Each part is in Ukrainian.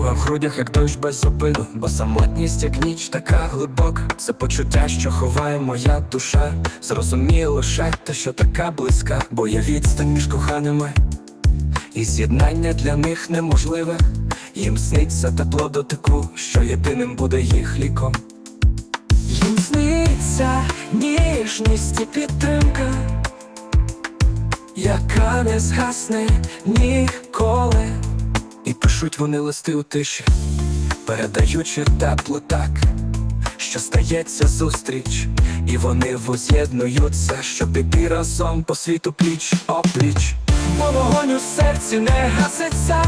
грудях, як дощ без зупину, бо самотність, як ніч, така глибока. Це почуття, що ховає моя душа. Зрозуміє лише те, що така близька, бо є відстань між коханими. І з'єднання для них неможливе. Їм сниться тепло дотику, що єдиним буде їх ліком. Їм сниться ніжність і підтримка, яка не згасне ніколи. Пишуть вони листи у тиші, передаючи тепло так, що стається зустріч, і вони воз'єднуються, щоб іти разом по світу пліч опліч, бо вогонь у серці не гаситься,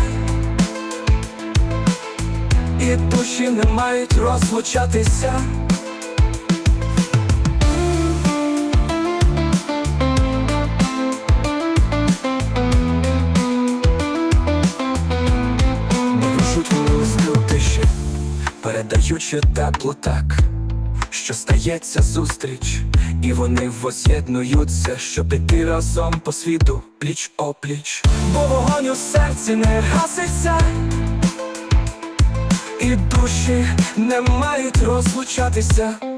і душі не мають розлучатися. Передаючи тепло так, що стається зустріч, і вони воз'єднуються, щоб іти разом по світу пліч опліч, бо вогонь у серці не гаситься, і душі не мають розлучатися.